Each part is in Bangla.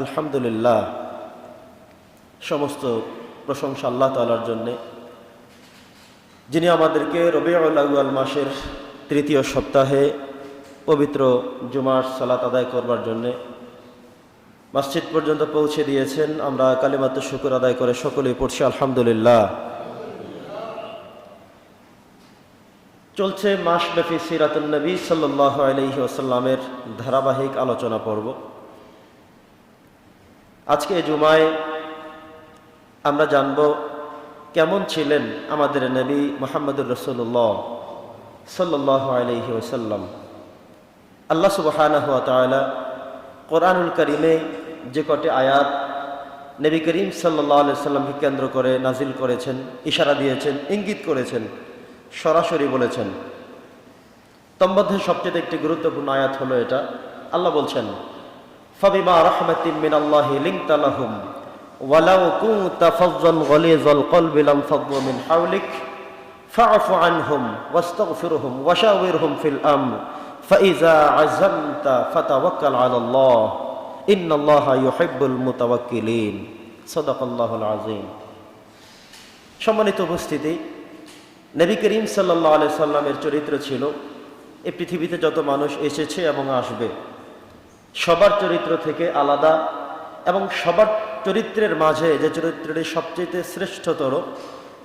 আলহামদুলিল্লাহ, সমস্ত প্রশংসা আল্লাহ তালার জন্যে। যিনি আমাদেরকে রবিউল আউয়াল মাসের তৃতীয় সপ্তাহে পবিত্র জুমার সালাত আদায় করবার জন্যে মসজিদ পর্যন্ত পৌঁছে দিয়েছেন। আমরা কালিমাত্র শুকুর আদায় করে সকলেই পড়ছি আলহামদুলিল্লাহ। চলছে মাসব্যাপী সিরাতুল নবী সাল্লাহ আলহি আসাল্লামের ধারাবাহিক আলোচনা পর্ব। আজকে জুমায় আমরা জানব কেমন ছিলেন আমাদের নবী মোহাম্মদুর রসুল্লাহ সাল্লাহ আলহি ওসাল্লাম আল্লাহ সুবাহানা হাত কোরআনুল করিমে যে কটি আয়াত নবী করিম সাল্লাহ সাল্লামকে কেন্দ্র করে নাজিল করেছেন, ইশারা দিয়েছেন, ইঙ্গিত করেছেন, সরাসরি বলেছেন। তন্মধ্যে সবচেয়ে একটি গুরুত্বপূর্ণ আয়াত হলো এটা। আল্লাহ বলছেন ফাবিমা রাহমাতিম মিনাল্লাহি লিনতা লাহুম। ওয়ালাউ কুনতা ফাজ্জান গলিজাল কলবি লাম ফাদ্দু মিন হাওলিক। ফা'ফু আনহুম ওয়াস্তাগফিরহুম ওয়াশাওিরহুম ফিল আমর। ফাইজা আযামতা ফাতাওয়াক্কাল আলাল্লাহ। ইন্নাল্লাহা ইউহিব্বুল মুতাওয়াক্কিলিন। সাদাকাল্লাহুল আযীম। সম্মানিত উপস্থিতি, নবী করিম সাল্লাহ আলি সাল্লামের চরিত্র ছিল এই পৃথিবীতে যত মানুষ এসেছে এবং আসবে সবার চরিত্র থেকে আলাদা এবং সবার চরিত্রের মাঝে যে চরিত্রটি সবচেয়ে শ্রেষ্ঠতর,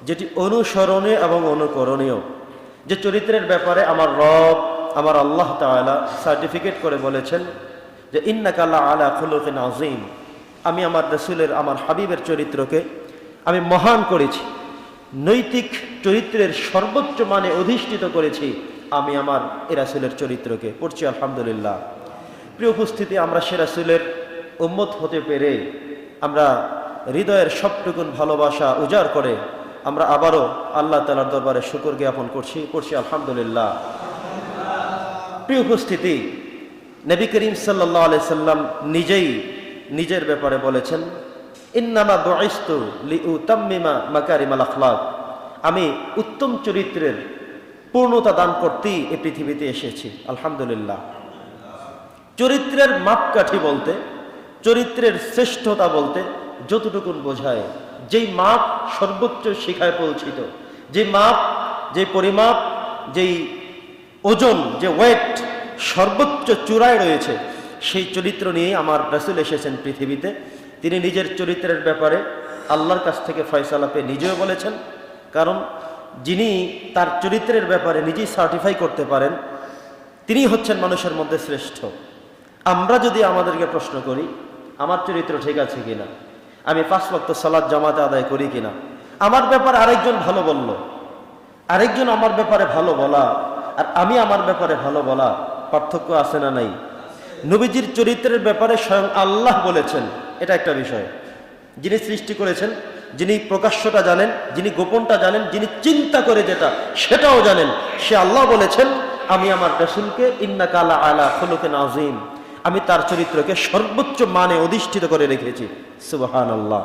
যেটি অনুসরণীয় এবং অনুকরণীয়, যে চরিত্রের ব্যাপারে আমার রব, আমার আল্লাহ তালা সার্টিফিকেট করে বলেছেন যে ইন্নাকাল্লা আলা খুলুকিন আজিম আমি আমার রসুলের, আমার হাবিবের চরিত্রকে আমি মহান করেছি, নৈতিক চরিত্রের সর্বোচ্চ মানে অধিষ্ঠিত করেছি, আমি আমার এরাসুলের চরিত্রকে পড়ছি, আলহামদুলিল্লাহ। প্রিয় উপস্থিতি, আমরা সেরাসুলের উম্মত হতে পেরে আমরা হৃদয়ের সবটুকুন ভালোবাসা উজাড় করে আমরা আবারও আল্লাহ তালার দরবারে শুকর জ্ঞাপন করছি করছি আলহামদুলিল্লাহ। প্রিয় উপস্থিতি, নবী করিম সাল্লাহ আলি সাল্লাম নিজেই নিজের ব্যাপারে বলেছেন, ইন্নামা বয়স্তু লিউ তাম্মিমা মাকারিমাল আখলাক। আমি উত্তম চরিত্রের পূর্ণতা দান করতেই এ পৃথিবীতে এসেছি, আলহামদুলিল্লাহ। চরিত্রের মাপকাঠি বলতে, চরিত্রের শ্রেষ্ঠতা বলতে যতটুকুন বোঝায়, যেই মাপ সর্বোচ্চ শিখায় পৌঁছিত, যে মাপ, যে পরিমাপ, যেই ওজন, যে ওয়েট সর্বোচ্চ চূড়ায় রয়েছে, সেই চরিত্র নিয়েই আমার রাসুল এসেছেন পৃথিবীতে। তিনি নিজের চরিত্রের ব্যাপারে আল্লাহর কাছ থেকে ফয়সালা পেয়ে নিজেও বলেছেন, কারণ যিনি তার চরিত্রের ব্যাপারে নিজেই সার্টিফাই করতে পারেন তিনি হচ্ছেন মানুষের মধ্যে শ্রেষ্ঠ। আমরা যদি আমাদেরকে প্রশ্ন করি, আমার চরিত্র ঠিক আছে কিনা? আমি পাঁচ বক্ত সালাদ জামাতে আদায় করি কিনা? আমার ব্যাপারে আরেকজন ভালো বলল। আরেকজন আমার ব্যাপারে ভালো বলা, আর আমি আমার ব্যাপারে ভালো বলা পার্থক্য আছে না নাই? নবীজির চরিত্রের ব্যাপারে স্বয়ং আল্লাহ বলেছেন, এটা একটা বিষয়। যিনি সৃষ্টি করেছেন, যিনি প্রকাশ্যটা জানেন, যিনি গোপনটা জানেন, যিনি চিন্তা করে যেটা, সেটাও জানেন। সে আল্লাহ বলেছেন, আমি আমার রসুলকে ইন্না কালা আলা খুলুকে নাজিম আমি তার চরিত্রকে সর্বোচ্চ মানে অধিষ্ঠিত করে রেখেছি। সুবাহান আল্লাহ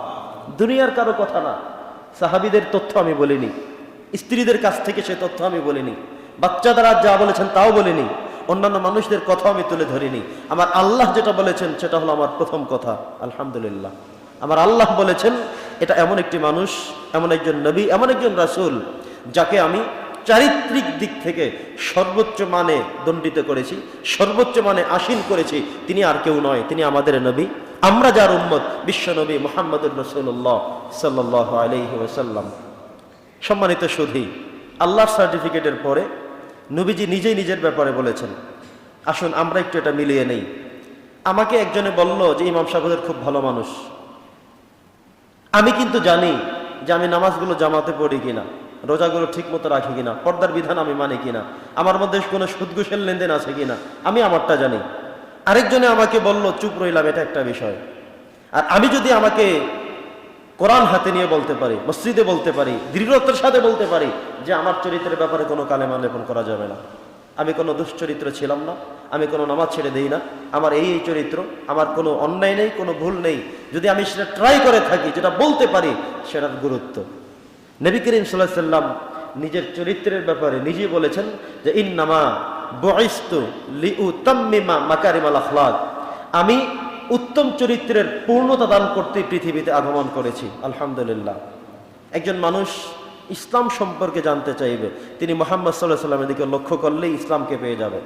দুনিয়ার কারও কথা না। সাহাবিদের তথ্য আমি বলিনি। স্ত্রীদের কাছ থেকে সে তথ্য আমি বলিনি। বাচ্চাদারা যা বলেছেন তাও বলিনি। অন্যান্য মানুষদের কথা আমি তুলে ধরিনি। আমার আল্লাহ যেটা বলেছেন, সেটা হলো আমার প্রথম কথা। আলহামদুলিল্লাহ। আমার আল্লাহ বলেছেন, এটা এমন একটি মানুষ, এমন একজন নবী, এমন একজন রাসুল, যাকে আমি চারিত্রিক দিক থেকে সর্বোচ্চ মানে দণ্ডিত করেছি, সর্বোচ্চ মানে আসীন করেছি। তিনি আর কেউ নয়, তিনি আমাদের নবী। আমরা যার উম্মত, বিশ্ব নবী মোহাম্মদুর রসুল্লাহ সাল্লাহ আলহি ওসাল্লাম সম্মানিত সুধী, আল্লাহর সার্টিফিকেটের পরে নবীজি নিজেই নিজের ব্যাপারে বলেছেন, আসুন আমরা একটু এটা মিলিয়ে নেই। আমাকে একজনে বলল যে, ইমাম সাহেবের খুব ভালো মানুষ। আমি কিন্তু জানি যে আমি নামাজগুলো জামাতে পড়ি কিনা। রোজাগুলো ঠিক মতো রাখি কিনা? পর্দার বিধান আমি মানি কিনা? আমার মধ্যে কোনো সুদঘুষের লেনদেন আছে কিনা? আমি আমারটা জানি। আরেকজনে আমাকে বলল, চুপ রইলাম, এটা একটা বিষয়। আর আমি যদি আমাকে কোরআন হাতে নিয়ে বলতে পারি, মসজিদে বলতে পারি, দৃঢ়তার সাথে বলতে পারি যে আমার চরিত্রের ব্যাপারে কোনো কালেমা লেপন করা যাবে না। আমি কোনো দুশ্চরিত্র ছিলাম না, আমি কোনো নামাজ ছেড়ে দিই না, আমার এই এই চরিত্র, আমার কোনো অন্যায় নেই, কোনো ভুল নেই। যদি আমি সেটা ট্রাই করে থাকি, যেটা বলতে পারি, সেটার গুরুত্ব। নবী করিম সাল্লাহ সাল্লাম নিজের চরিত্রের ব্যাপারে নিজে বলেছেন যে, ইন্নামা বয়স্তু লিউ মাকারিমাল আখলাক। আমি উত্তম চরিত্রের পূর্ণতা দান করতে পৃথিবীতে আগমন করেছি, আলহামদুলিল্লাহ। একজন মানুষ ইসলাম সম্পর্কে জানতে চাইবে, তিনি মোহাম্মদ সাল্লাহ সাল্লামের দিকে লক্ষ্য করলেই ইসলামকে পেয়ে যাবে।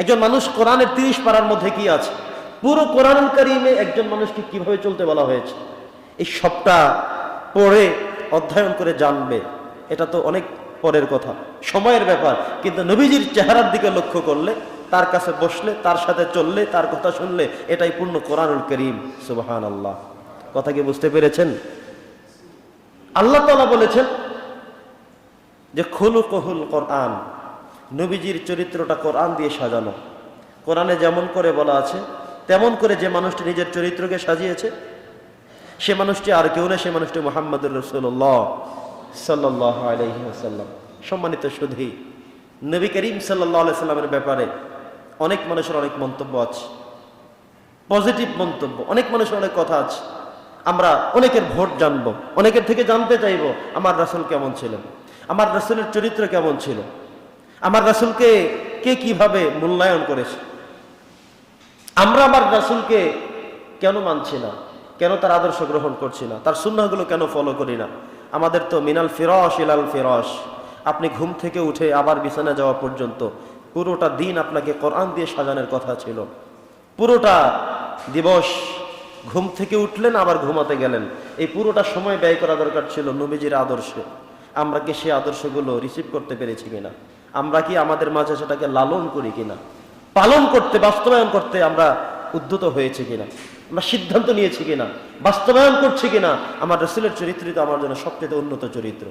একজন মানুষ কোরআনের তিরিশ পাড়ার মধ্যে কি আছে? পুরো কোরআন কারিমে একজন মানুষকে কীভাবে চলতে বলা হয়েছে? এই সবটা পড়ে অধ্যয়ন করে জানবে। এটা তো অনেক পরের কথা। সময়ের ব্যাপার। কিন্তু নবীজির চেহারার দিকে লক্ষ্য করলে, তার কাছে বসলে, তার সাথে চললে, তার কথা শুনলে, এটাই পূর্ণ কোরআনুল করিম। সুবাহান আল্লাহ কথা কি বুঝতে পেরেছেন? আল্লাহ তালা বলেছেন যে খুলু কহুল কোরআন, নবীজির চরিত্রটা কোরআন দিয়ে সাজানো। কোরআনে যেমন করে বলা আছে, তেমন করে যে মানুষটি নিজের চরিত্রকে সাজিয়েছে সে মানুষটি আর কেউ না, সে মানুষটি মোহাম্মদুর রসুল্লাহ সাল্লাহ আলহিহাসাল্লাম সম্মানিত শুধুই নবী করিম সাল্লাহ সাল্লামের ব্যাপারে অনেক মানুষের অনেক মন্তব্য আছে। পজিটিভ মন্তব্য, অনেক মানুষের অনেক কথা আছে। আমরা অনেকের ভোট জানব, অনেকের থেকে জানতে চাইব, আমার রাসুল কেমন ছিলেন? আমার রাসুলের চরিত্র কেমন ছিল? আমার রাসুলকে কে কীভাবে মূল্যায়ন করেছে? আমরা আমার রাসুলকে কেন মানছি না? কেন তার আদর্শ গ্রহণ করছি না? তার সুন্নাহগুলো কেন ফলো করি না? আমাদের তো মিনাল ফিরস ইলাল ফিরস আপনি ঘুম থেকে উঠে আবার বিছানা যাওয়া পর্যন্ত পুরোটা দিন আপনাকে কোরআন দিয়ে সাজানোর কথা ছিল। পুরোটা দিবস ঘুম থেকে উঠলেন, আবার ঘুমাতে গেলেন। এই পুরোটা সময় ব্যয় করা দরকার ছিল নবীজির আদর্শে। আমরা কি সেই আদর্শগুলো রিসিভ করতে পেরেছি কিনা? আমরা কি আমাদের মাঝে সেটাকে লালন করি কিনা? পালন করতে, বাস্তবায়ন করতে আমরা উদ্যত হয়েছে কিনা? আমরা সিদ্ধান্ত নিয়েছি কিনা, বাস্তবায়ন করছি কিনা, আমার রসুলের চরিত্রই তো আমার জন্য সবচেয়ে উন্নত চরিত্র।